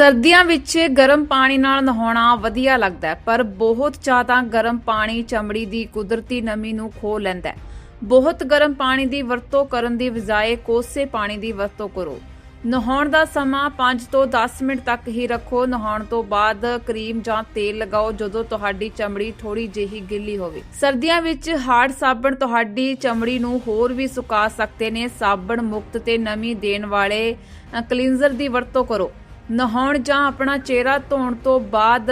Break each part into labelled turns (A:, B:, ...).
A: ਸਰਦੀਆਂ ਵਿੱਚ ਗਰਮ ਪਾਣੀ ਨਾਲ ਨਹਾਉਣਾ ਵਧੀਆ ਲੱਗਦਾ ਹੈ, ਪਰ ਬਹੁਤ ਜ਼ਿਆਦਾ ਗਰਮ ਪਾਣੀ ਚਮੜੀ ਦੀ ਕੁਦਰਤੀ ਨਮੀ ਨੂੰ ਖੋ ਲੈਂਦਾ ਹੈ। ਬਹੁਤ ਗਰਮ ਪਾਣੀ ਦੀ ਵਰਤੋਂ ਕਰਨ ਦੀ ਬਜਾਏ ਕੋਸੇ ਪਾਣੀ ਦੀ ਵਰਤੋਂ ਕਰੋ। ਨਹਾਉਣ ਦਾ ਸਮਾਂ 5 ਤੋਂ 10 ਮਿੰਟ ਤੱਕ ਹੀ ਰੱਖੋ। ਨਹਾਉਣ ਤੋਂ ਬਾਅਦ ਕਰੀਮ ਜਾਂ ਤੇਲ ਲਗਾਓ ਜਦੋਂ ਤੁਹਾਡੀ ਚਮੜੀ ਥੋੜੀ ਜਿਹੀ ਗਿੱਲੀ ਹੋਵੇ। ਸਰਦੀਆਂ ਵਿੱਚ ਹਾਰਡ ਸਾਬਣ ਤੁਹਾਡੀ ਚਮੜੀ ਨੂੰ ਹੋਰ ਵੀ ਸੁਕਾ ਸਕਦੇ ਨੇ। ਸਾਬਣ ਮੁਕਤ ਤੇ ਨਮੀ ਦੇਣ ਵਾਲੇ ਕਲੀਨਜ਼ਰ ਦੀ ਵਰਤੋਂ ਕਰੋ। ਨਹਾਉਣ ਜਾਂ ਆਪਣਾ ਚਿਹਰਾ ਧੋਣ ਤੋਂ ਬਾਅਦ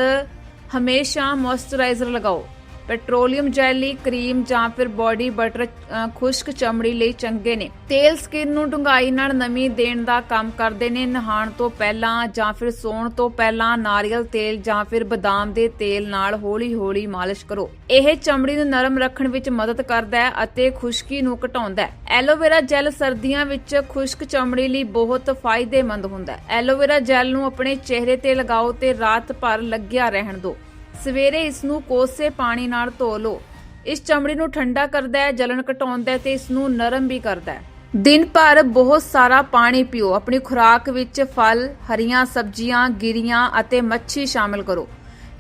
A: ਹਮੇਸ਼ਾ ਮੋਇਸਚਰਾਈਜ਼ਰ ਲਗਾਓ। ਪੈਟਰੋਲੀਅਮ ਜੈਲੀ, ਕਰੀਮ ਜਾਂ ਫਿਰ ਬਾਡੀ ਬਟਰ ਖੁਸ਼ਕ ਚਮੜੀ ਲਈ ਚੰਗੇ ਨੇ। ਤੇਲ ਸਕਿਨ ਨੂੰ ਡੂੰਘਾਈ ਨਾਲ ਨਮੀ ਦੇਣ ਦਾ ਕੰਮ ਕਰਦੇ ਨੇ। ਨਹਾਉਣ ਤੋਂ ਪਹਿਲਾਂ ਜਾਂ ਫਿਰ ਸੌਣ ਤੋਂ ਪਹਿਲਾਂ ਨਾਰੀਅਲ ਤੇਲ ਜਾਂ ਫਿਰ ਬਦਾਮ ਦੇ ਤੇਲ ਨਾਲ ਹੌਲੀ-ਹੌਲੀ ਮਾਲਿਸ਼ ਕਰੋ। ਇਹ ਚਮੜੀ ਨੂੰ ਨਰਮ ਰੱਖਣ ਵਿੱਚ ਮਦਦ ਕਰਦਾ ਹੈ ਅਤੇ ਖੁਸ਼ਕੀ ਨੂੰ ਘਟਾਉਂਦਾ ਹੈ। ਐਲੋਵੇਰਾ ਜੈਲ ਸਰਦੀਆਂ ਵਿੱਚ ਖੁਸ਼ਕ ਚਮੜੀ ਲਈ ਬਹੁਤ ਫਾਇਦੇਮੰਦ ਹੁੰਦਾ ਹੈ। ਐਲੋਵੇਰਾ ਜੈਲ ਨੂੰ ਆਪਣੇ ਚਿਹਰੇ ਤੇ ਲਗਾਓ ਤੇ ਰਾਤ ਭਰ ਲੱਗਿਆ ਰਹਿਣ ਦਿਓ। ਸਵੇਰੇ ਇਸ ਨੂੰ ਕੋਸੇ ਪਾਣੀ ਨਾਲ ਧੋ ਲਓ। ਇਸ ਚਮੜੀ ਨੂੰ ਠੰਡਾ ਕਰਦਾ ਹੈ ਜਲਨ ਘਟਾਉਂਦਾ ਹੈ ਤੇ ਇਸ ਨੂੰ ਨਰਮ ਵੀ ਕਰਦਾ ਹੈ। ਦਿਨ ਭਰ ਬਹੁਤ ਸਾਰਾ ਪਾਣੀ ਪੀਓ। ਆਪਣੀ ਖੁਰਾਕ ਵਿੱਚ ਫਲ, ਹਰੀਆਂ ਸਬਜ਼ੀਆਂ, ਗਿਰੀਆਂ ਅਤੇ ਮੱਛੀ ਸ਼ਾਮਿਲ ਕਰੋ।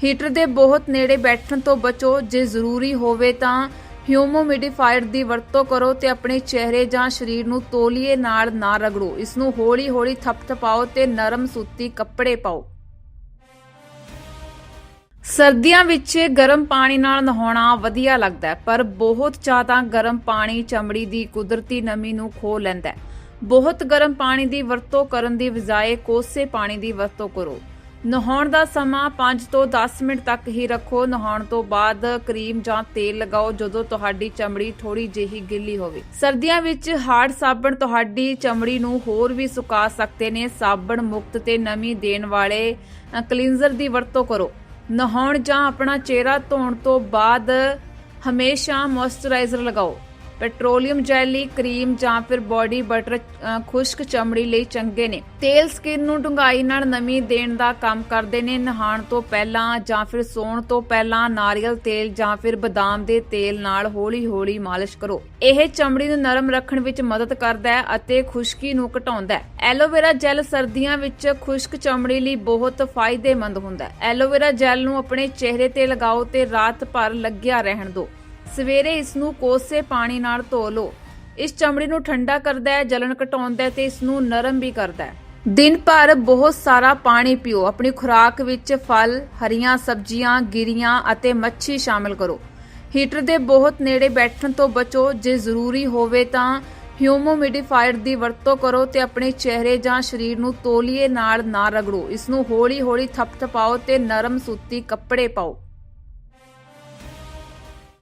A: ਹੀਟਰ ਦੇ ਬਹੁਤ ਨੇੜੇ ਬੈਠਣ ਤੋਂ ਬਚੋ। ਜੇ ਜ਼ਰੂਰੀ ਹੋਵੇ ਤਾਂ ਹਿਊਮੋਮਿਡੀਫਾਇਰ ਦੀ ਵਰਤੋਂ ਕਰੋ ਤੇ ਆਪਣੇ ਚਿਹਰੇ ਜਾਂ ਸਰੀਰ ਨੂੰ ਤੌਲੀਏ ਨਾਲ ਨਾ ਰਗੜੋ। ਇਸ ਨੂੰ ਹੌਲੀ-ਹੌਲੀ ਥਪਥਪਾਓ ਤੇ ਨਰਮ ਸੂਤੀ ਕੱਪੜੇ ਪਾਓ। ਸਰਦੀਆਂ ਵਿੱਚ ਗਰਮ ਪਾਣੀ ਨਾਲ ਨਹਾਉਣਾ ਵਧੀਆ ਲੱਗਦਾ ਹੈ, ਪਰ ਬਹੁਤ ਜ਼ਿਆਦਾ ਗਰਮ ਪਾਣੀ ਚਮੜੀ ਦੀ ਕੁਦਰਤੀ ਨਮੀ ਨੂੰ ਖੋ ਲੈਂਦਾ ਹੈ। ਬਹੁਤ ਗਰਮ ਪਾਣੀ ਦੀ ਵਰਤੋਂ ਕਰਨ ਦੀ ਬਜਾਏ ਕੋਸੇ ਪਾਣੀ ਦੀ ਵਰਤੋਂ ਕਰੋ। ਨਹਾਉਣ ਦਾ ਸਮਾਂ 5 ਤੋਂ 10 ਮਿੰਟ ਤੱਕ ਹੀ ਰੱਖੋ। ਨਹਾਉਣ ਤੋਂ ਬਾਅਦ ਕਰੀਮ ਜਾਂ ਤੇਲ ਲਗਾਓ ਜਦੋਂ ਤੁਹਾਡੀ ਚਮੜੀ ਥੋੜੀ ਜਿਹੀ ਗਿੱਲੀ ਹੋਵੇ। ਸਰਦੀਆਂ ਵਿੱਚ ਹਾਰਡ ਸਾਬਣ ਤੁਹਾਡੀ ਚਮੜੀ ਨੂੰ ਹੋਰ ਵੀ ਸੁਕਾ ਸਕਦੇ ਨੇ। ਸਾਬਣ ਮੁਕਤ ਤੇ ਨਮੀ ਦੇਣ ਵਾਲੇ ਕਲੀਨਜ਼ਰ ਦੀ ਵਰਤੋਂ ਕਰੋ। ਨਹਾਉਣ ਜਾਂ ਆਪਣਾ ਚਿਹਰਾ ਧੋਣ ਤੋਂ ਬਾਅਦ ਹਮੇਸ਼ਾ ਮੋਇਸਚਰਾਈਜ਼ਰ ਲਗਾਓ। ਪੈਟਰੋਲੀਅਮ ਜੈਲੀ, ਕਰੀਮ ਜਾਂ ਫਿਰ ਬਾਡੀ ਬਟਰ ਖੁਸ਼ਕ ਚਮੜੀ ਲਈ ਚੰਗੇ ਨੇ। ਤੇਲ ਸਕਿਨ ਨੂੰ ਡੂੰਘਾਈ ਨਾਲ ਨਮੀ ਦੇਣ ਦਾ ਕੰਮ ਕਰਦੇ ਨੇ। ਨਹਾਉਣ ਤੋਂ ਪਹਿਲਾਂ ਜਾਂ ਫਿਰ ਸੌਣ ਤੋਂ ਪਹਿਲਾਂ ਨਾਰੀਅਲ ਤੇਲ ਜਾਂ ਫਿਰ ਬਦਾਮ ਦੇ ਤੇਲ ਨਾਲ ਹੌਲੀ-ਹੌਲੀ ਮਾਲਿਸ਼ ਕਰੋ। ਇਹ ਚਮੜੀ ਨੂੰ ਨਰਮ ਰੱਖਣ ਵਿੱਚ ਮਦਦ ਕਰਦਾ ਹੈ ਅਤੇ ਖੁਸ਼ਕੀ ਨੂੰ ਘਟਾਉਂਦਾ ਹੈ। ਐਲੋਵੇਰਾ ਜੈਲ ਸਰਦੀਆਂ ਵਿੱਚ ਖੁਸ਼ਕ ਚਮੜੀ ਲਈ ਬਹੁਤ ਫਾਇਦੇਮੰਦ ਹੁੰਦਾ ਹੈ। ਐਲੋਵੇਰਾ ਜੈਲ ਨੂੰ ਆਪਣੇ ਚਿਹਰੇ ਤੇ ਲਗਾਓ ਤੇ ਰਾਤ ਭਰ ਲੱਗਿਆ ਰਹਿਣ ਦਿਓ। ਸਵੇਰੇ ਇਸ ਨੂੰ ਕੋਸੇ ਪਾਣੀ ਨਾਲ ਧੋ ਲਓ। ਇਸ ਚਮੜੀ ਨੂੰ ਠੰਡਾ ਕਰਦਾ ਹੈ ਜਲਨ ਘਟਾਉਂਦਾ ਹੈ ਤੇ ਇਸ ਨੂੰ ਨਰਮ ਵੀ ਕਰਦਾ ਹੈ। ਦਿਨ ਭਰ ਬਹੁਤ ਸਾਰਾ ਪਾਣੀ ਪੀਓ। ਆਪਣੀ ਖੁਰਾਕ ਵਿੱਚ ਫਲ, ਹਰੀਆਂ ਸਬਜ਼ੀਆਂ, ਗਿਰੀਆਂ ਅਤੇ ਮੱਛੀ ਸ਼ਾਮਿਲ ਕਰੋ। ਹੀਟਰ ਦੇ ਬਹੁਤ ਨੇੜੇ ਬੈਠਣ ਤੋਂ ਬਚੋ। ਜੇ ਜ਼ਰੂਰੀ ਹੋਵੇ ਤਾਂ ਹਿਊਮੋਮਿਡੀਫਾਇਰ ਦੀ ਵਰਤੋਂ ਕਰੋ ਤੇ ਆਪਣੇ ਚਿਹਰੇ ਜਾਂ ਸਰੀਰ ਨੂੰ ਤੌਲੀਏ ਨਾਲ ਨਾ ਰਗੜੋ। ਇਸ ਨੂੰ ਹੌਲੀ-ਹੌਲੀ ਥਪਥਪਾਓ ਤੇ ਨਰਮ ਸੂਤੀ ਕੱਪੜੇ ਪਾਓ।